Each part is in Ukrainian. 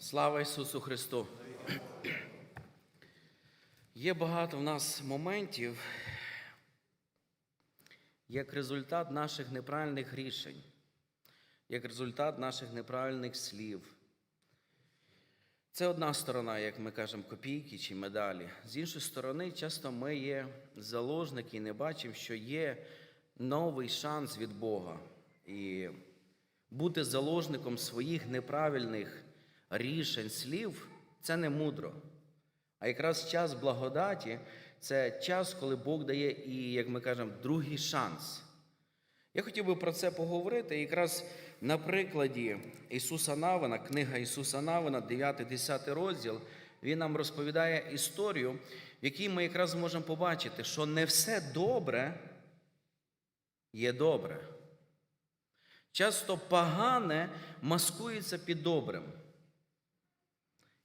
Слава Ісусу Христу! Є багато в нас моментів, як результат наших неправильних рішень, як результат наших неправильних слів. Це одна сторона, як ми кажемо, копійки чи медалі. З іншої сторони, часто ми є заложники і не бачимо, що є новий шанс від Бога. І бути заложником своїх неправильних рішень, слів це не мудро. А якраз час благодаті це час, коли Бог дає і, як ми кажемо, другий шанс. Я хотів би про це поговорити. Якраз на прикладі Ісуса Навина, книга Ісуса Навина, 9-10 розділ, він нам розповідає історію, в якій ми якраз можемо побачити, що не все добре є добре. Часто погане маскується під добрим.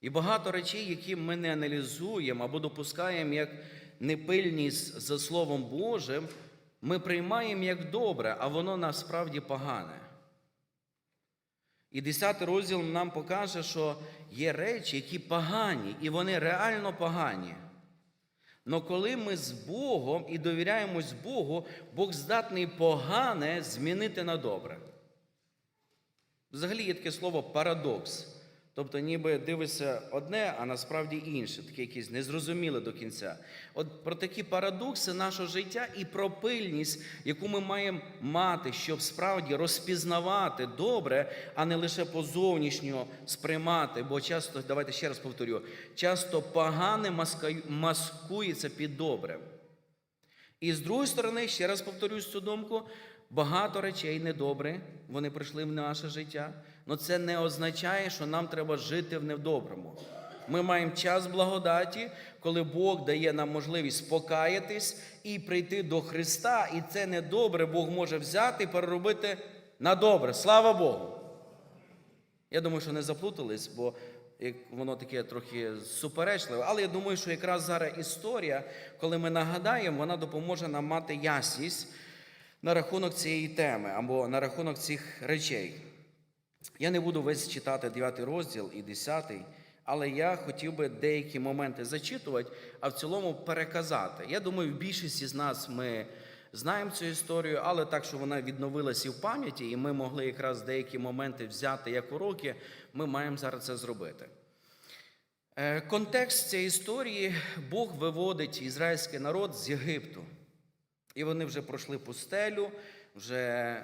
І багато речей, які ми не аналізуємо або допускаємо як непильність за Словом Божим, ми приймаємо як добре, а воно насправді погане. І 10 розділ нам покаже, що є речі, які погані, і вони реально погані. Но коли ми з Богом і довіряємось Богу, Бог здатний погане змінити на добре. Взагалі є таке слово парадокс. Тобто, ніби дивишся одне, а насправді інше, таке якесь незрозуміле до кінця. От про такі парадокси нашого життя і про пильність, яку ми маємо мати, щоб справді розпізнавати добре, а не лише по зовнішнього сприймати. Бо часто, давайте ще раз повторю, часто погане маскується під добрим. І з другої сторони, ще раз повторюсь цю думку, багато речей недобре, вони прийшли в наше життя, але це не означає, що нам треба жити в недоброму. Ми маємо час благодаті, коли Бог дає нам можливість покаятись і прийти до Христа, і це недобре Бог може взяти і переробити на добре. Слава Богу! Я думаю, що не заплутались, бо воно таке трохи суперечливе. Але я думаю, що якраз зараз історія, коли ми нагадаємо, вона допоможе нам мати ясність на рахунок цієї теми або на рахунок цих речей. Я не буду весь читати 9 розділ і 10, але я хотів би деякі моменти зачитувати, а в цілому переказати. Я думаю, в більшості з нас ми знаємо цю історію, але так, що вона відновилася в пам'яті, і ми могли якраз деякі моменти взяти як уроки, ми маємо зараз це зробити. Е, Контекст цієї історії Бог виводить ізраїльський народ з Єгипту. І вони вже пройшли пустелю, вже,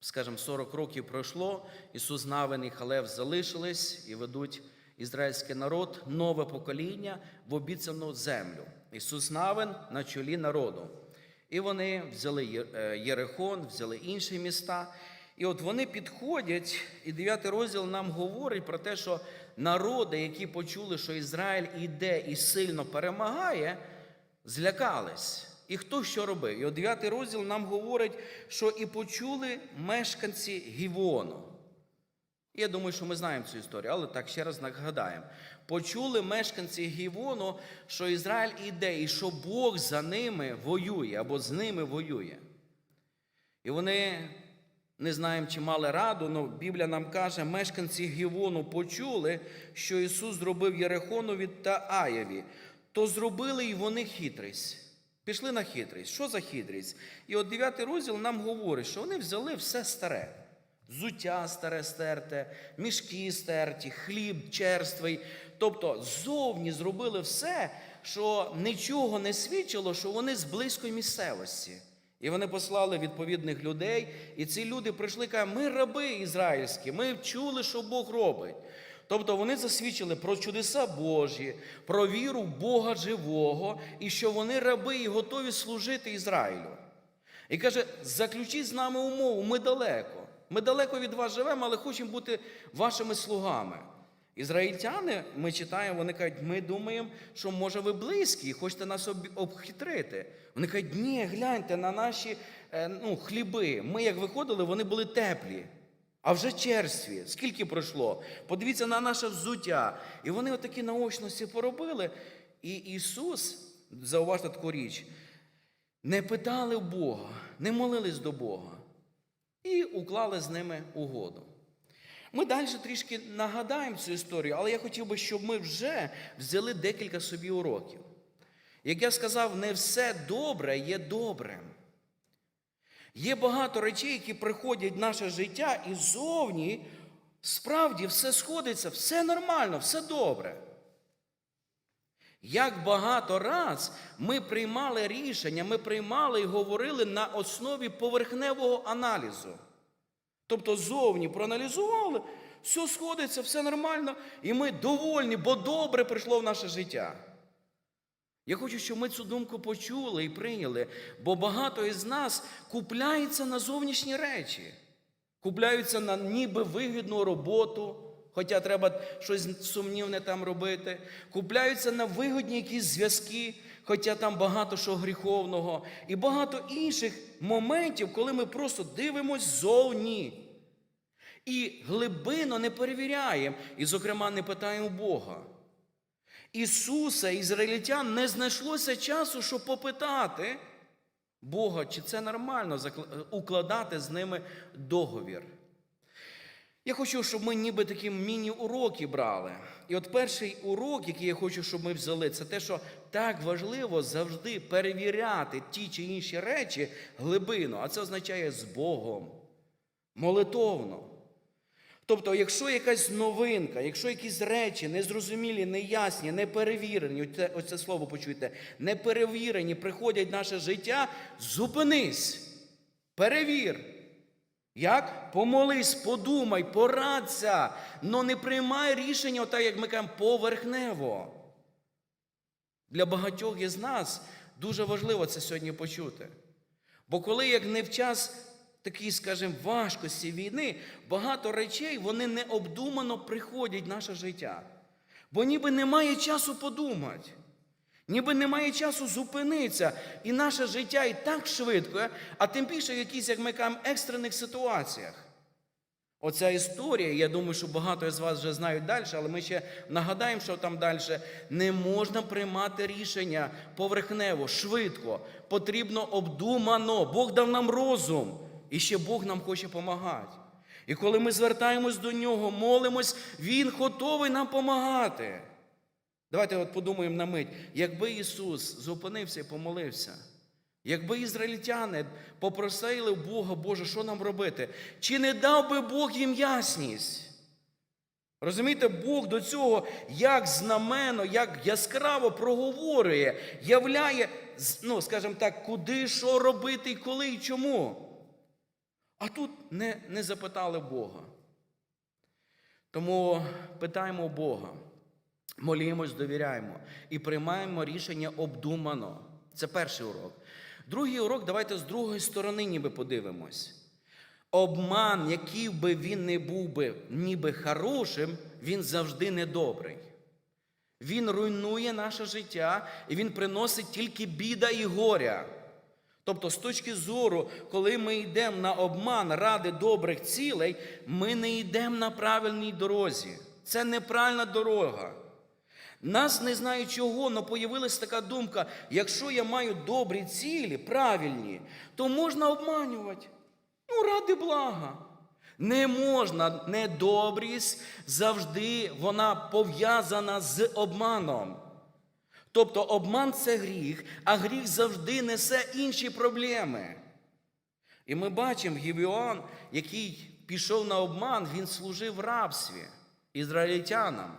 скажімо, 40 років пройшло. Ісус Навин і Халев залишились і ведуть ізраїльський народ, нове покоління в обіцяну землю. Ісус Навин на чолі народу. І вони взяли е, Єрихон, взяли інші міста. І от вони підходять, і 9 розділ нам говорить про те, що народи, які почули, що Ізраїль іде і сильно перемагає, злякались. І хто що робив? І от 9 розділ нам говорить, що і почули мешканці Гівону. Я думаю, що ми знаємо цю історію, але так ще раз нагадаємо. Почули мешканці Гівону, що Ізраїль іде, і що Бог за ними воює або з ними воює. І вони не знаємо, чи мали раду, але Біблія нам каже, мешканці Гівону почули, що Ісус зробив Єрихонові та Аєві, то зробили й вони хитрість. Пішли на хитрість. Що за хитрість? І от 9 розділ нам говорить, що вони взяли все старе. Взуття старе стерте, мішки стерті, хліб черствий. Тобто ззовні зробили все, що нічого не свідчило, що вони з близької місцевості. І вони послали відповідних людей, і ці люди прийшли і кажуть, ми раби ізраїльські, ми чули, що Бог робить. Тобто вони засвідчили про чудеса Божі, про віру в Бога живого, і що вони раби і готові служити Ізраїлю. І каже: заключіть з нами умову, ми далеко. Ми далеко від вас живемо, але хочемо бути вашими слугами. Ізраїльтяни, ми читаємо, вони кажуть, ми думаємо, що може ви близькі і хочете нас об- обхитрити. Вони кажуть, ні, гляньте на наші е, ну, хліби. Ми як виходили, вони були теплі. А вже черстві, скільки пройшло? Подивіться на наше взуття. І вони отакі наочності поробили. І Ісус, зауважте таку річ, не питали Бога, не молились до Бога і уклали з ними угоду. ми далі трішки нагадаємо цю історію, але я хотів би, щоб ми вже взяли декілька собі уроків. Як я сказав, не все добре є добрим. Є багато речей, які приходять в наше життя, і зовні справді все сходиться, все нормально, все добре. Як багато раз ми приймали рішення, ми приймали і говорили на основі поверхневого аналізу. Тобто зовні проаналізували, все сходиться, все нормально, і ми довольні, бо добре прийшло в наше життя. Я хочу, щоб ми цю думку почули і прийняли, бо багато із нас купляється на зовнішні речі, купляються на ніби вигідну роботу, хоча треба щось сумнівне там робити, купляються на вигідні якісь зв'язки, хоча там багато що гріховного, і багато інших моментів, коли ми просто дивимось зовні. І глибинно не перевіряємо, і, зокрема, не питаємо Бога. Ісуса, ізраїльтян, не знайшлося часу, щоб попитати Бога, чи це нормально укладати з ними договір. Я хочу, щоб ми ніби такі міні-уроки брали. І от перший урок, який я хочу, щоб ми взяли, це те, що так важливо завжди перевіряти ті чи інші речі глибину, а це означає з Богом, молитовно. Тобто, якщо якась новинка, якщо якісь речі незрозумілі, неясні, неперевірені, оце, оце слово почуйте, неперевірені приходять в наше життя, зупинись, перевір. Як? Помолись, подумай, порадься, но не приймай рішення, отак, як ми кажемо, поверхнево. Для багатьох із нас дуже важливо це сьогодні почути. Бо коли як не в час такій, скажімо, важкості війни, багато речей вони необдумано приходять в наше життя. Бо ніби немає часу подумати, ніби немає часу зупинитися. І наше життя і так швидко, а тим більше в якісь, як ми кажемо, екстрених ситуаціях. Оця історія, я думаю, що багато з вас вже знають далі, але ми ще нагадаємо, що там далі. Не можна приймати рішення поверхнево, швидко. Потрібно обдумано. Бог дав нам розум, і ще Бог нам хоче допомагати. І коли ми звертаємось до нього, молимось, Він готовий нам допомагати. Давайте от подумаємо на мить, якби Ісус зупинився і помолився. Якби ізраїльтяни попросили Бога, Боже, що нам робити? Чи не дав би Бог їм ясність? Розумієте, Бог до цього як знамено, як яскраво проговорює, являє, ну, скажімо так, куди, що робити, і коли і чому. А тут не, не запитали Бога. Тому питаємо Бога, молімось, довіряємо і приймаємо рішення обдумано. Це перший урок. Другий урок, давайте з другої сторони ніби подивимось. Обман, який би він не був би ніби хорошим, він завжди недобрий. Він руйнує наше життя і він приносить тільки біда і горя. Тобто, з точки зору, коли ми йдемо на обман ради добрих цілей, ми не йдемо на правильній дорозі. Це неправильна дорога. Нас не знаю чого, але появилась така думка: якщо я маю добрі цілі, правильні, то можна обманювати. Ну, ради блага. Не можна, недобрість завжди вона пов'язана з обманом. Тобто обман це гріх, а гріх завжди несе інші проблеми. І ми бачимо Гівіон, який пішов на обман, він служив в рабстві ізраїльтянам.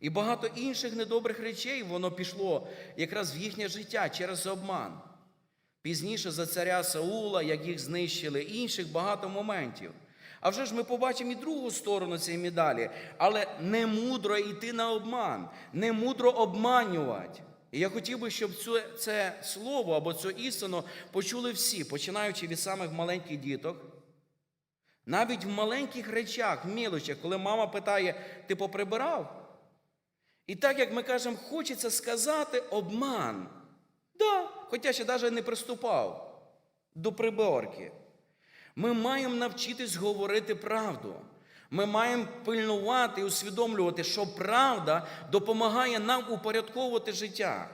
І багато інших недобрих речей воно пішло якраз в їхнє життя через обман. Пізніше за царя Саула, як їх знищили, інших багато моментів. А вже ж ми побачимо і другу сторону цієї медалі, але не мудро йти на обман, не мудро обманювати. І я хотів би, щоб це, це слово або цю істину почули всі, починаючи від самих маленьких діток. Навіть в маленьких речах, в мілочах, коли мама питає, ти поприбирав? І так, як ми кажемо, хочеться сказати обман. Да, хоча ще навіть не приступав до приборки. Ми маємо навчитись говорити правду. Ми маємо пильнувати і усвідомлювати, що правда допомагає нам упорядковувати життя,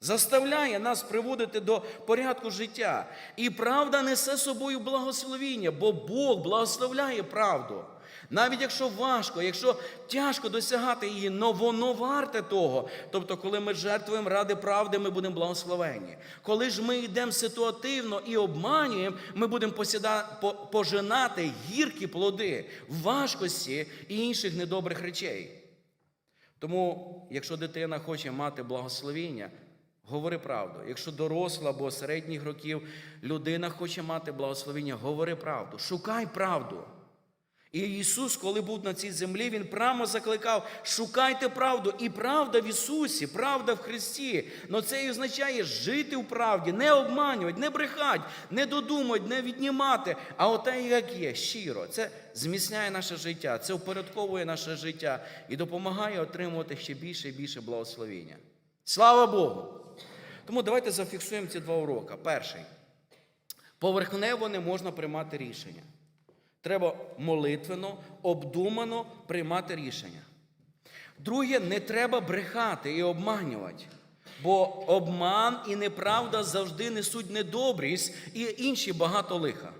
заставляє нас приводити до порядку життя. І правда несе собою благословіння, бо Бог благословляє правду. Навіть якщо важко, якщо тяжко досягати її, но воно варте того. Тобто, коли ми жертвуємо ради правди, ми будемо благословені. Коли ж ми йдемо ситуативно і обманюємо, ми будемо посіда... пожинати гіркі плоди важкості і інших недобрих речей. Тому, якщо дитина хоче мати благословіння, говори правду. Якщо доросла або середніх років людина хоче мати благословіння, говори правду, шукай правду. І Ісус, коли був на цій землі, Він прямо закликав: шукайте правду. І правда в Ісусі, правда в Христі. Но це і означає жити в правді, не обманювати, не брехати, не додумати, не віднімати, а оте, як є, щиро. Це зміцняє наше життя, це впорядковує наше життя і допомагає отримувати ще більше і більше благословіння. Слава Богу! Тому давайте зафіксуємо ці два уроки. Перший. Поверхнево не можна приймати рішення. Треба молитвено, обдумано приймати рішення. Друге, не треба брехати і обманювати. Бо обман і неправда завжди несуть недобрість і інші багато лиха.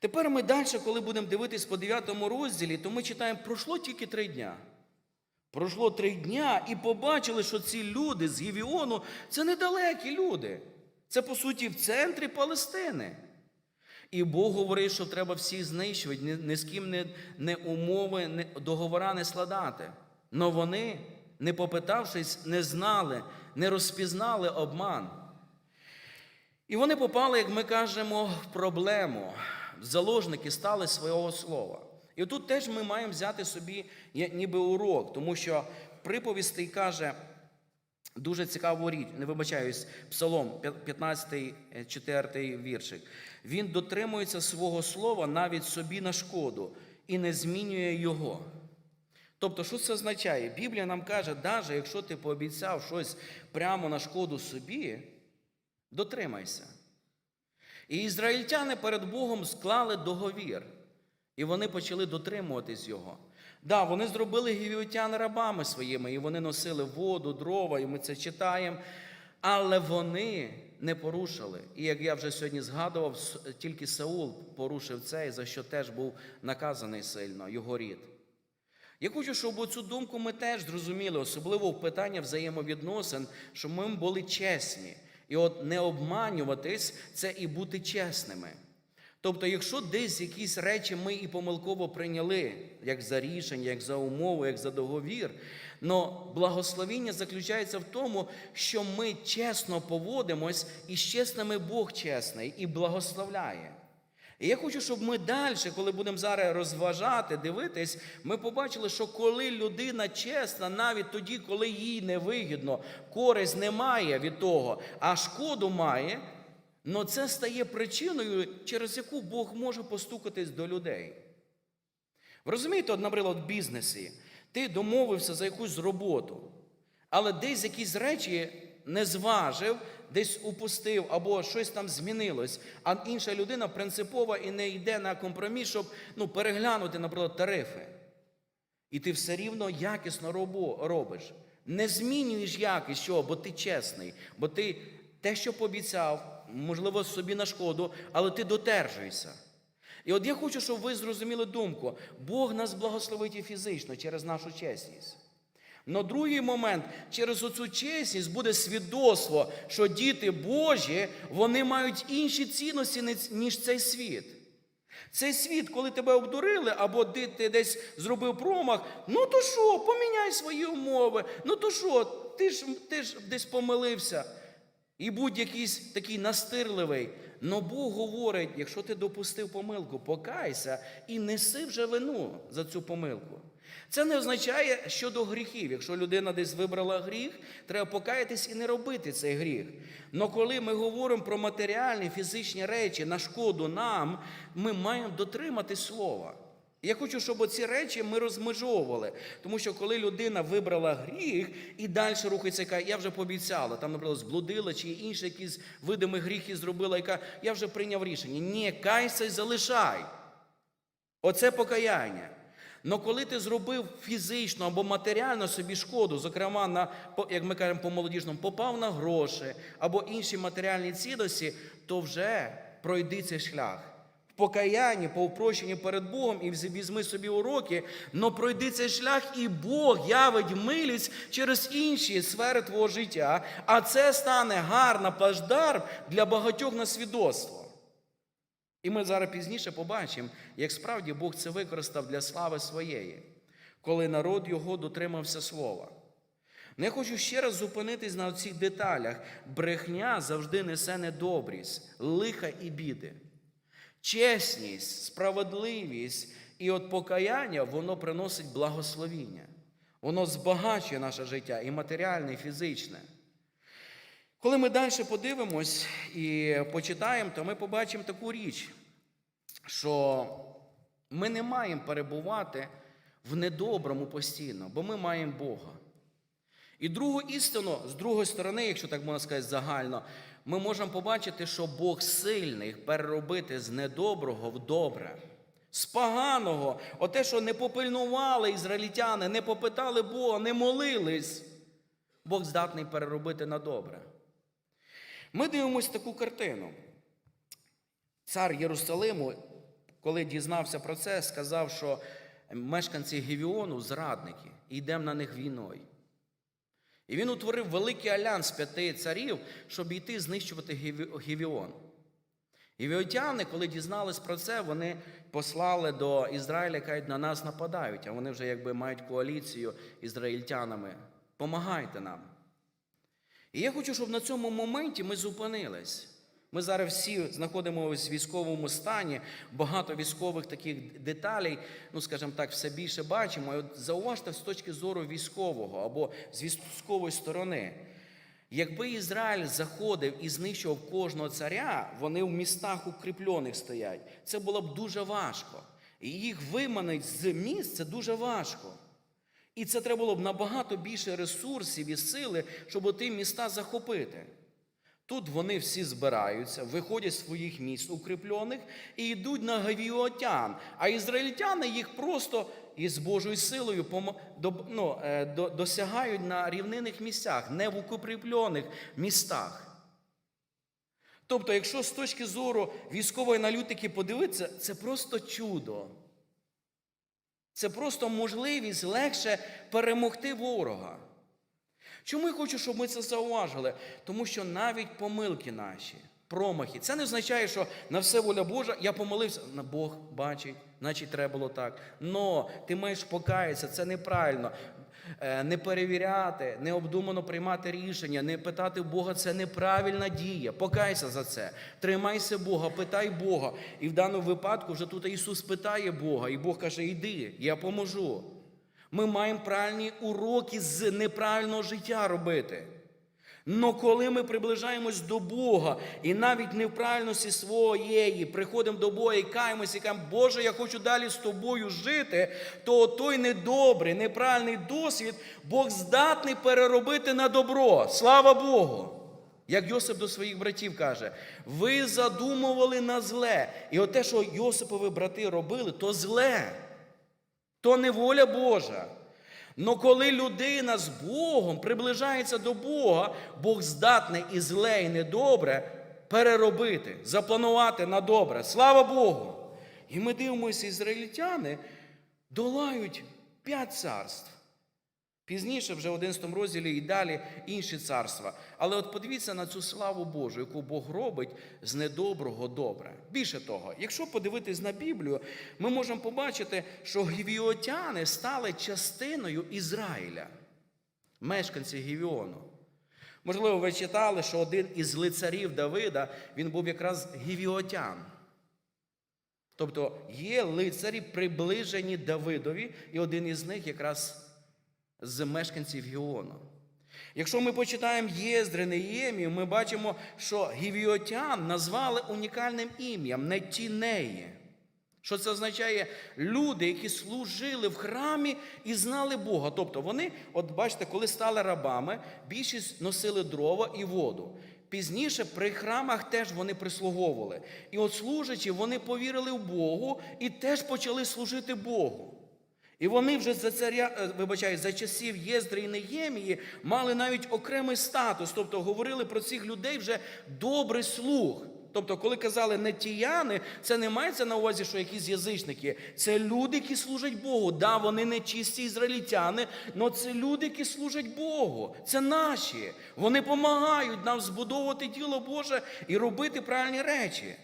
Тепер ми далі, коли будемо дивитись по 9 розділі, то ми читаємо, пройшло тільки три дня. Пройшло три дня і побачили, що ці люди з Гівіону це недалекі люди. Це, по суті, в центрі Палестини. І Бог говорив, що треба всіх знищувати, ні, ні з ким не, не умови, не, договора не складати. Но вони, не попитавшись, не знали, не розпізнали обман. І вони попали, як ми кажемо, в проблему. Заложники стали свого слова. І тут теж ми маємо взяти собі ніби урок, тому що приповістей каже дуже цікаву річ, не вибачаюсь, Псалом, 15, 4 віршик. Він дотримується свого слова навіть собі на шкоду і не змінює його. Тобто, що це означає? Біблія нам каже, навіть якщо ти пообіцяв щось прямо на шкоду собі, дотримайся. І ізраїльтяни перед Богом склали договір, і вони почали дотримуватись його. Да, вони зробили гівіотян рабами своїми, і вони носили воду, дрова, і ми це читаємо. Але вони не порушили. І як я вже сьогодні згадував, тільки Саул порушив це, і за що теж був наказаний сильно, його рід. Я хочу, щоб цю думку ми теж зрозуміли, особливо в питання взаємовідносин, щоб ми були чесні. І от не обманюватись це і бути чесними. Тобто, якщо десь якісь речі ми і помилково прийняли, як за рішення, як за умову, як за договір, но благословіння заключається в тому, що ми чесно поводимось, і з чесними Бог чесний і благословляє. І я хочу, щоб ми далі, коли будемо зараз розважати, дивитись, ми побачили, що коли людина чесна, навіть тоді, коли їй невигідно, користь немає від того, а шкоду має, но це стає причиною, через яку Бог може постукатись до людей. Ви розумієте, от, наприклад, в бізнесі ти домовився за якусь роботу, але десь якісь речі не зважив, десь упустив або щось там змінилось, а інша людина принципова і не йде на компроміс, щоб ну, переглянути, наприклад, тарифи. І ти все рівно якісно робиш. Не змінюєш якість, що, бо ти чесний, бо ти те, що пообіцяв, можливо, собі на шкоду, але ти додержуєшся. І от я хочу, щоб ви зрозуміли думку. Бог нас благословить і фізично через нашу чесність. Но другий момент, через оцю чесність буде свідоцтво, що діти Божі, вони мають інші цінності, ніж цей світ. Цей світ, коли тебе обдурили, або ти, десь зробив промах, ну то що, поміняй свої умови, ну то що, ти ж, ти ж десь помилився. І будь якийсь такий настирливий. Но Бог говорить, якщо ти допустив помилку, покайся і неси вже вину за цю помилку. Це не означає щодо гріхів. Якщо людина десь вибрала гріх, треба покаятись і не робити цей гріх. Но коли ми говоримо про матеріальні фізичні речі на шкоду нам, ми маємо дотримати слова. Я хочу, щоб оці речі ми розмежовували. Тому що коли людина вибрала гріх і далі рухається, яка я вже пообіцяла, там, наприклад, зблудила чи інші якісь видимі гріхи зробила, яка я вже прийняв рішення. Ні, кайся й залишай. Оце покаяння. Но коли ти зробив фізично або матеріально собі шкоду, зокрема, на, як ми кажемо по молодіжному, попав на гроші або інші матеріальні цінності, то вже пройди цей шлях. Покаянні, по упрощенні перед Богом і візьми собі уроки, но пройди цей шлях, і Бог явить милість через інші сфери твого життя, а це стане гарна плаждар для багатьох на свідоцтво. І ми зараз пізніше побачимо, як справді Бог це використав для слави своєї, коли народ його дотримався слова. Ну, я хочу ще раз зупинитись на цих деталях. Брехня завжди несе недобрість, лиха і біди. Чесність, справедливість і от покаяння воно приносить благословіння. Воно збагачує наше життя і матеріальне, і фізичне. Коли ми далі подивимось і почитаємо, то ми побачимо таку річ, що ми не маємо перебувати в недоброму постійно, бо ми маємо Бога. І другу істину, з другої сторони, якщо так можна сказати загально, ми можемо побачити, що Бог сильний переробити з недоброго в добре. З поганого, оте, що не попильнували ізраїльтяни, не попитали Бога, не молились, Бог здатний переробити на добре. Ми дивимося таку картину. Цар Єрусалиму, коли дізнався про це, сказав, що мешканці Гівіону зрадники, і йдемо на них війною. І він утворив великий альянс п'яти царів, щоб йти знищувати Гівіон. Гівіотяни, коли дізнались про це, вони послали до Ізраїля, кажуть, на нас нападають, а вони вже якби мають коаліцію ізраїльтянами. Помагайте нам. І я хочу, щоб на цьому моменті ми зупинились. Ми зараз всі знаходимося в військовому стані, багато військових таких деталей, ну скажімо так, все більше бачимо. І от зауважте з точки зору військового або з військової сторони. Якби Ізраїль заходив і знищував кожного царя, вони в містах укріплених стоять. Це було б дуже важко. І їх виманить з міст це дуже важко. І це треба було б набагато більше ресурсів і сили, щоб ті міста захопити. Тут вони всі збираються, виходять з своїх міст укріплених і йдуть на гавіотян. А ізраїльтяни їх просто із Божою силою ну, е, досягають на рівнинних місцях, не в укріплених містах. Тобто, якщо з точки зору військової аналітики подивитися, це просто чудо. Це просто можливість легше перемогти ворога. Чому я хочу, щоб ми це зауважили? Тому що навіть помилки наші, промахи, це не означає, що на все воля Божа я помилився. На Бог бачить, значить треба було так. Но ти маєш покаятися, це неправильно. Е, Не перевіряти, необдумано приймати рішення, не питати Бога це неправильна дія. Покайся за це. Тримайся Бога, питай Бога. І в даному випадку вже тут Ісус питає Бога, і Бог каже: Іди, я поможу. Ми маємо правильні уроки з неправильного життя робити. Но коли ми приближаємось до Бога і навіть не в правильності своєї приходимо до Бога і каємося і кажемо, Боже, я хочу далі з тобою жити, то той недобрий, неправильний досвід Бог здатний переробити на добро. Слава Богу! Як Йосип до своїх братів каже, ви задумували на зле. І от те, що Йосипові брати робили, то зле. То не воля Божа. Но коли людина з Богом приближається до Бога, Бог здатний і зле, і недобре переробити, запланувати на добре. Слава Богу! І ми дивимося, ізраїльтяни долають п'ять царств. Пізніше, вже в 11 розділі і далі інші царства. Але от подивіться на цю славу Божу, яку Бог робить з недоброго добре. Більше того, якщо подивитись на Біблію, ми можемо побачити, що гівіотяни стали частиною Ізраїля, мешканці Гівіону. Можливо, ви читали, що один із лицарів Давида він був якраз гівіотян. Тобто є лицарі, приближені Давидові, і один із них якраз з мешканців Гіону. Якщо ми почитаємо Єздри, Неємію, ми бачимо, що гівіотян назвали унікальним ім'ям Нетінеї. Що це означає? Люди, які служили в храмі і знали Бога. Тобто вони, от бачите, коли стали рабами, більшість носили дрова і воду. Пізніше при храмах теж вони прислуговували. І от служачи, вони повірили в Богу і теж почали служити Богу. І вони вже за царя, е, вибачаю, за часів Єздри і Неємії мали навіть окремий статус, тобто говорили про цих людей вже добрий слух. Тобто, коли казали не тіяни, це не мається на увазі, що якісь язичники. Це люди, які служать Богу. Да, вони не чисті ізраїльтяни, але це люди, які служать Богу. Це наші. Вони допомагають нам збудовувати діло Боже і робити правильні речі.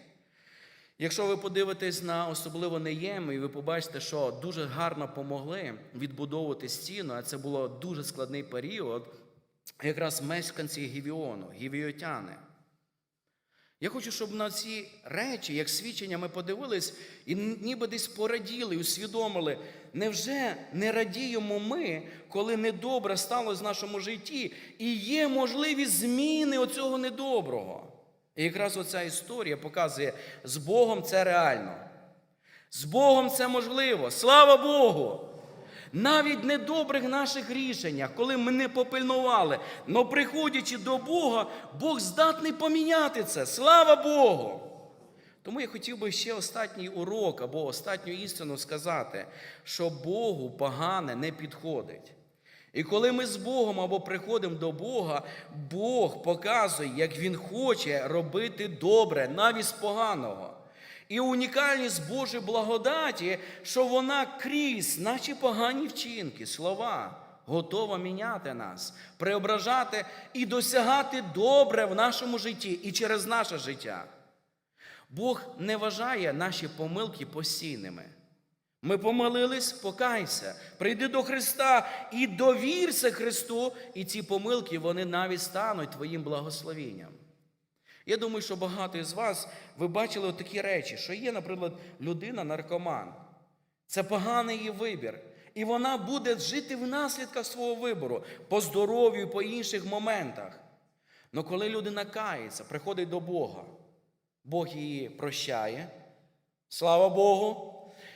Якщо ви подивитесь на особливо Неєми, і ви побачите, що дуже гарно помогли відбудовувати стіну, а це було дуже складний період, якраз мешканці Гівіону, гівіотяни. Я хочу, щоб на ці речі, як свідчення, ми подивились і ніби десь пораділи, усвідомили, невже не радіємо ми, коли недобре сталося в нашому житті, і є можливість зміни оцього недоброго. І якраз оця історія показує, з Богом це реально. З Богом це можливо. Слава Богу! Навіть недобрих наших рішеннях, коли ми не попильнували, але приходячи до Бога, Бог здатний поміняти це. Слава Богу! Тому я хотів би ще останній урок або останню істину сказати, що Богу погане не підходить. І коли ми з Богом або приходимо до Бога, Бог показує, як Він хоче робити добре, навіть з поганого. І унікальність Божої благодаті, що вона крізь наші погані вчинки, слова, готова міняти нас, преображати і досягати добре в нашому житті і через наше життя. Бог не вважає наші помилки постійними. Ми помилились, покайся, прийди до Христа і довірся Христу, і ці помилки вони навіть стануть твоїм благословенням. Я думаю, що багато із вас ви бачили такі речі, що є, наприклад, людина-наркоман. Це поганий її вибір. І вона буде жити в наслідках свого вибору по здоров'ю, по інших моментах. Але коли людина кається, приходить до Бога, Бог її прощає, слава Богу.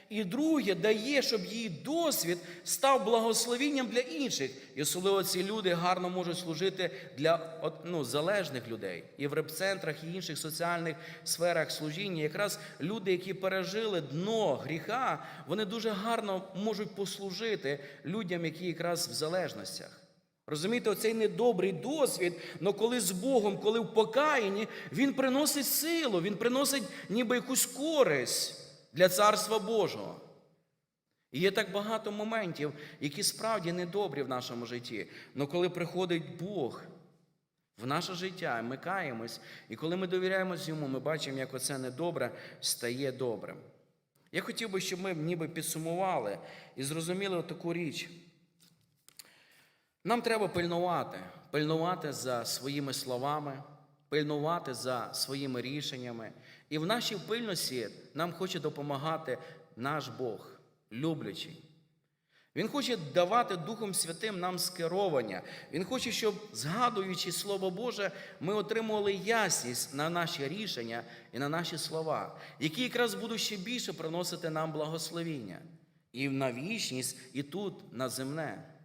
І друге, дає, щоб її досвід став благословенням для інших. І особливо ці люди гарно можуть служити для ну, залежних людей. І в репцентрах, і інших соціальних сферах служіння. Якраз люди, які пережили дно гріха, вони дуже гарно можуть послужити людям, які якраз в залежностях. Розумієте, оцей недобрий досвід, але коли з Богом, коли в покаянні, він приносить силу, він приносить ніби якусь користь для Царства Божого. І є так багато моментів, які справді недобрі в нашому житті. Але коли приходить Бог в наше життя, ми каємось, і коли ми довіряємось йому, ми бачимо, як оце недобре стає добрим. Я хотів би, щоб ми ніби підсумували і зрозуміли таку річ. Нам треба пильнувати, пильнувати за своїми словами, пильнувати за своїми рішеннями. І в нашій пильності нам хоче допомагати наш Бог, люблячий. Він хоче давати Духом Святим нам скеровання. Він хоче, щоб, згадуючи Слово Боже, ми отримували ясність на наші рішення і на наші слова, які якраз будуть ще більше приносити нам благословіння і на вічність, і тут, на земне.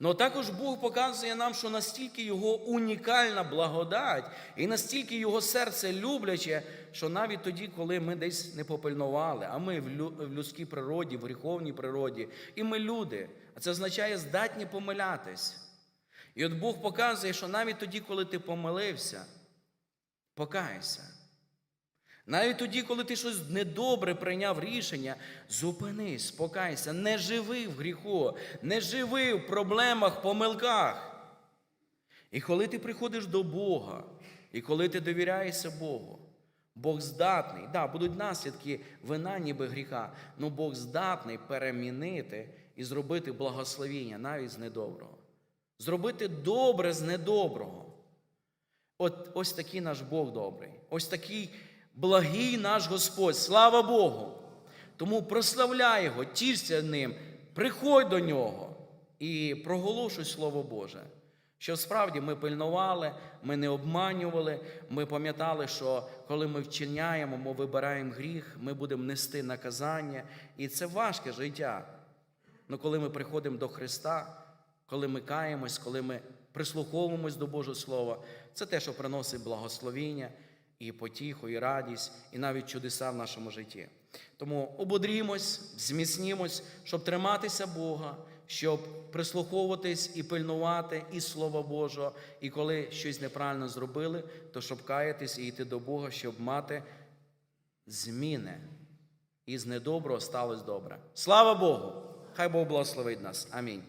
Но також Бог показує нам, що настільки його унікальна благодать, і настільки його серце любляче, що навіть тоді, коли ми десь не попильнували, а ми в людській природі, в гріховній природі, і ми люди, а це означає здатні помилятись. І от Бог показує, що навіть тоді, коли ти помилився, покайся. Навіть тоді, коли ти щось недобре прийняв рішення, зупинись, покайся, не живи в гріху, не живи в проблемах, помилках. І коли ти приходиш до Бога, і коли ти довіряєшся Богу, Бог здатний, да, будуть наслідки вина, ніби гріха, але Бог здатний перемінити і зробити благословіння навіть з недоброго. Зробити добре з недоброго. От ось такий наш Бог добрий, ось такий благий наш Господь. Слава Богу! Тому прославляй Його, тішся ним, приходь до нього і проголошуй Слово Боже. Що справді ми пильнували, ми не обманювали, ми пам'ятали, що коли ми вчиняємо, ми вибираємо гріх, ми будемо нести наказання. І це важке життя. Але коли ми приходимо до Христа, коли ми каємось, коли ми прислуховуємось до Божого Слова, це те, що приносить благословіння, і потіху, і радість, і навіть чудеса в нашому житті. Тому ободрімось, зміцнімось, щоб триматися Бога, щоб прислуховуватись і пильнувати і Слова Божого, і коли щось неправильно зробили, то щоб каятись і йти до Бога, щоб мати зміни. І з недоброго сталося добре. Слава Богу! Хай Бог благословить нас. Амінь.